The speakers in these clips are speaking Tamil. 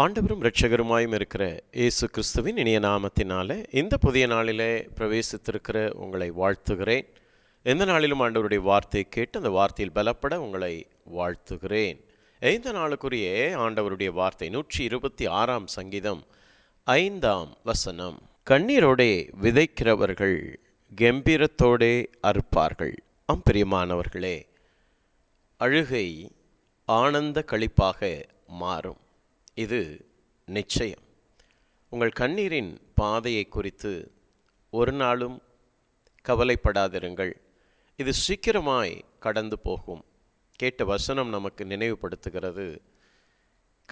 ஆண்டவரும் இரட்சகருமாயும் இருக்கிற இயேசு கிறிஸ்துவின் இனிய நாமத்தினாலே இந்த புதிய நாளிலே பிரவேசித்திருக்கிற உங்களை வாழ்த்துகிறேன். எந்த நாளிலும் ஆண்டவருடைய வார்த்தையை கேட்டு அந்த வார்த்தையில் பலப்பட உங்களை வாழ்த்துகிறேன். இந்த நாளுக்குரிய ஆண்டவருடைய வார்த்தை நூற்றி இருபத்தி ஆறாம் சங்கீதம் ஐந்தாம் வசனம். கண்ணீரோடே விதைக்கிறவர்கள் கம்பீரத்தோடே அறுப்பார்கள். அம்பிரியமானவர்களே அழுகை ஆனந்த களிப்பாக மாறும். இது நிச்சயம். உங்கள் கண்ணீரின் பாதையை குறித்து ஒரு நாளும் கவலைப்படாதிருங்கள். இது சீக்கிரமாய் கடந்து போகும். கேட்ட வசனம் நமக்கு நினைவுபடுத்துகிறது.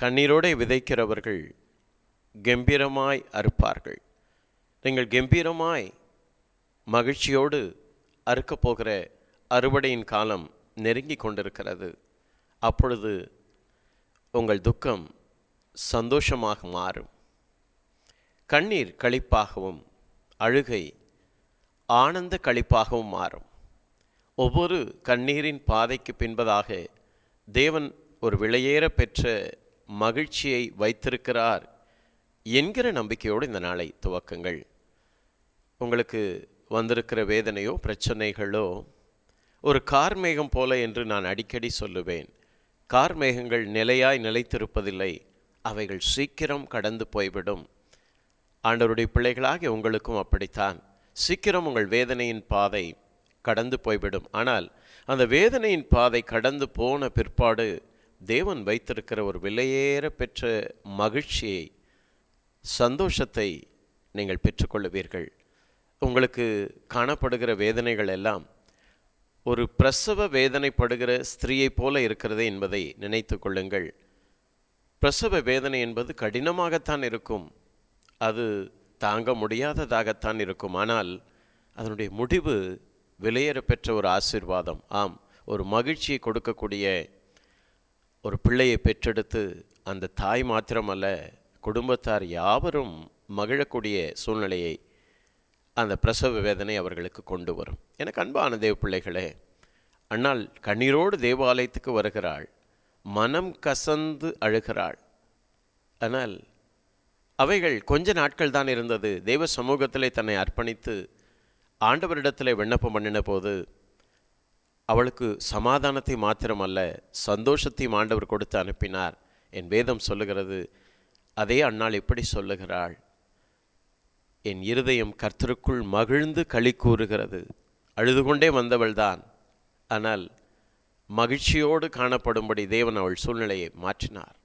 கண்ணீரோடு விதைக்கிறவர்கள் கம்பீரமாய் அறுப்பார்கள். நீங்கள் கம்பீரமாய் மகிழ்ச்சியோடு அறுக்கப் போகிற அறுவடையின் காலம் நெருங்கி கொண்டிருக்கிறது. அப்பொழுது உங்கள் துக்கம் சந்தோஷமாக மாறும். கண்ணீர் களிப்பாகவும் அழுகை ஆனந்த களிப்பாகவும் மாறும். ஒவ்வொரு கண்ணீரின் பாதைக்கு பின்பதாக தேவன் ஒரு விலையேற பெற்ற மகிழ்ச்சியை வைத்திருக்கிறார் என்கிற நம்பிக்கையோடு இந்த நாளை துவக்குங்கள். உங்களுக்கு வந்திருக்கிற வேதனையோ பிரச்சனைகளோ ஒரு கார்மேகம் போல என்று நான் அடிக்கடி சொல்லுவேன். கார்மேகங்கள் நிலையாய் நிலைத்திருப்பதில்லை. அவைகள் சீக்கிரம் கடந்து போய்விடும். ஆண்டவருடைய பிள்ளைகளாகிய உங்களுக்கும் அப்படித்தான். சீக்கிரம் உங்கள் வேதனையின் பாதை கடந்து போய்விடும். ஆனால் அந்த வேதனையின் பாதை கடந்து போன பிற்பாடு தேவன் வைத்திருக்கிற ஒரு விலையேற பெற்ற மகிழ்ச்சியை சந்தோஷத்தை நீங்கள் பெற்றுக்கொள்ளுவீர்கள். உங்களுக்கு காணப்படுகிற வேதனைகள் எல்லாம் ஒரு பிரசவ வேதனைப்படுகிற ஸ்திரீயைப் போல இருக்கிறது என்பதை நினைத்து கொள்ளுங்கள். பிரசவ வேதனை என்பது கடினமாகத்தான் இருக்கும். அது தாங்க முடியாததாகத்தான் இருக்கும். ஆனால் அதனுடைய முடிவு விலையேற பெற்ற ஒரு ஆசீர்வாதம். ஆம் ஒரு மகிழ்ச்சியை கொடுக்கக்கூடிய ஒரு பிள்ளையை பெற்றெடுத்து அந்த தாய் மாத்திரமல்ல குடும்பத்தார் யாவரும் மகிழக்கூடிய சூழ்நிலையை அந்த பிரசவ வேதனை அவர்களுக்கு கொண்டு வரும். எனக்கு அன்பான தேவ பிள்ளைகளே அண்ணால் கண்ணீரோடு தேவாலயத்துக்கு வருகிறாள். மனம் கசந்து அழுகிறாள். ஆனால் அவைகள் கொஞ்ச நாட்கள் தான் இருந்தது. தெய்வ சமூகத்திலே தன்னை அர்ப்பணித்து ஆண்டவரிடத்திலே விண்ணப்பம் பண்ணின போது அவளுக்கு சமாதானத்தை மாத்திரமல்ல சந்தோஷத்தையும் ஆண்டவர் கொடுத்து அனுப்பினார். என் வேதம் சொல்லுகிறது அதே அண்ணாள் இப்படி சொல்லுகிறாள். என் இருதயம் கர்த்தருக்குள் மகிழ்ந்து களி கூறுகிறது. அழுது கொண்டே வந்தவள்தான். ஆனால் மகிழ்ச்சியோடு காணப்படும்படி தேவன் அவள் சூழ்நிலையை மாற்றினார்.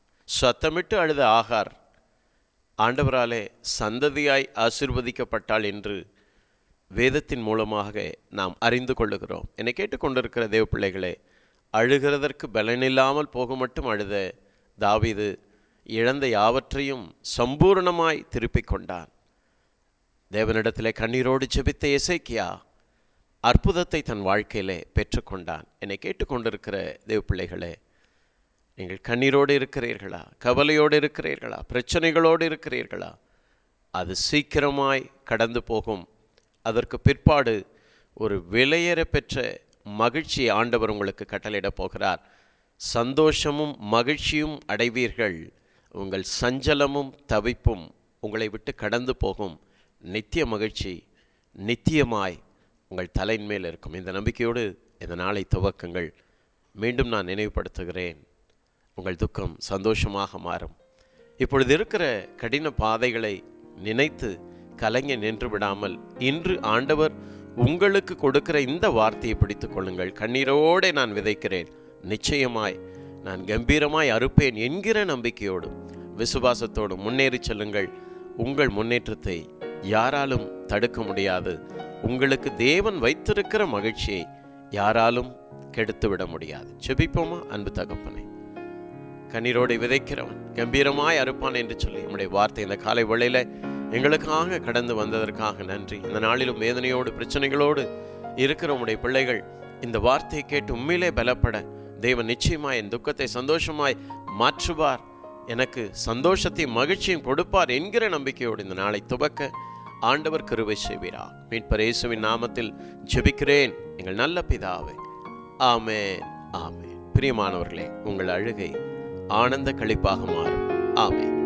சத்தமிட்டு அழுத ஆகார் ஆண்டவராலே சந்ததியாய் ஆசிர்வதிக்கப்பட்டாள் என்று வேதத்தின் மூலமாக நாம் அறிந்து கொள்ளுகிறோம். என்னை கேட்டுக்கொண்டிருக்கிற தேவ பிள்ளைகளே அழுகிறதற்கு பலனில்லாமல் போக மட்டும் அழுத தாவிது இழந்த யாவற்றையும் சம்பூர்ணமாய் திருப்பிக் கொண்டான். தேவனிடத்திலே கண்ணீரோடு செபித்த இசைக்கியா அற்புதத்தை தன் வாழ்க்கையிலே பெற்றுக்கொண்டான். என்னை கேட்டுக்கொண்டிருக்கிற தேவ பிள்ளைகளே நீங்கள் கண்ணீரோடு இருக்கிறீர்களா? கவலையோடு இருக்கிறீர்களா? பிரச்சனைகளோடு இருக்கிறீர்களா? அது சீக்கிரமாய் கடந்து போகும். அதற்கு பிற்பாடு ஒரு விலையேற பெற்ற மகிழ்ச்சி ஆண்டவர் உங்களுக்கு கட்டளையிடப் போகிறார். சந்தோஷமும் மகிழ்ச்சியும் அடைவீர்கள். உங்கள் சஞ்சலமும் தவிப்பும் உங்களை விட்டு கடந்து போகும். நித்திய மகிழ்ச்சி நித்தியமாய் உங்கள் தலையின் மேல் இருக்கும். இந்த நம்பிக்கையோடு இந்த நாளை துவக்கங்கள். மீண்டும் நான் நினைவுபடுத்துகிறேன். உங்கள் துக்கம் சந்தோஷமாக மாறும். இப்பொழுது இருக்கிற கடின பாதைகளை நினைத்து கலங்கி நின்று விடாமல் இன்று ஆண்டவர் உங்களுக்கு கொடுக்கிற இந்த வார்த்தையை பிடித்து கொள்ளுங்கள். கண்ணீரோடு நான் விதைக்கிறேன். நிச்சயமாய் நான் கம்பீரமாய் அறுப்பேன் என்கிற நம்பிக்கையோடும் விசுவாசத்தோடும் முன்னேறி செல்லுங்கள். உங்கள் முன்னேற்றத்தை யாராலும் தடுக்க முடியாது. உங்களுக்கு தேவன் வைத்திருக்கிற மகிழ்ச்சியை யாராலும் கெடுத்து விட முடியாது. செபிப்போமா அன்பு தகப்பனே. கண்ணீரோடு விதைக்கிறவன் கம்பீரமாய் அறுப்பான் என்று சொல்லி நம்முடைய வார்த்தை இந்த காலை வேளையில எங்களுக்காக கடந்து வந்ததற்காக நன்றி. இந்த நாளிலும் வேதனையோடு பிரச்சனைகளோடு இருக்கிற உடைய பிள்ளைகள் இந்த வார்த்தையை கேட்டு உண்மையிலே பலப்பட தேவன் நிச்சயமாய் என் துக்கத்தை சந்தோஷமாய் மாற்றுவார். எனக்கு சந்தோஷத்தையும் மகிழ்ச்சியும் கொடுப்பார் என்கிற நம்பிக்கையோடு இந்த நாளை துவக்க ஆண்டவர் கருவை செய்வீரா. மீட்பர் இயேசுவின் நாமத்தில் ஜெபிக்கிறேன். எங்கள் நல்ல பிதாவே. ஆமே ஆமென். பிரியமானவர்களே உங்கள் அழுகை ஆனந்த கழிப்பாக மாறும். ஆமென்.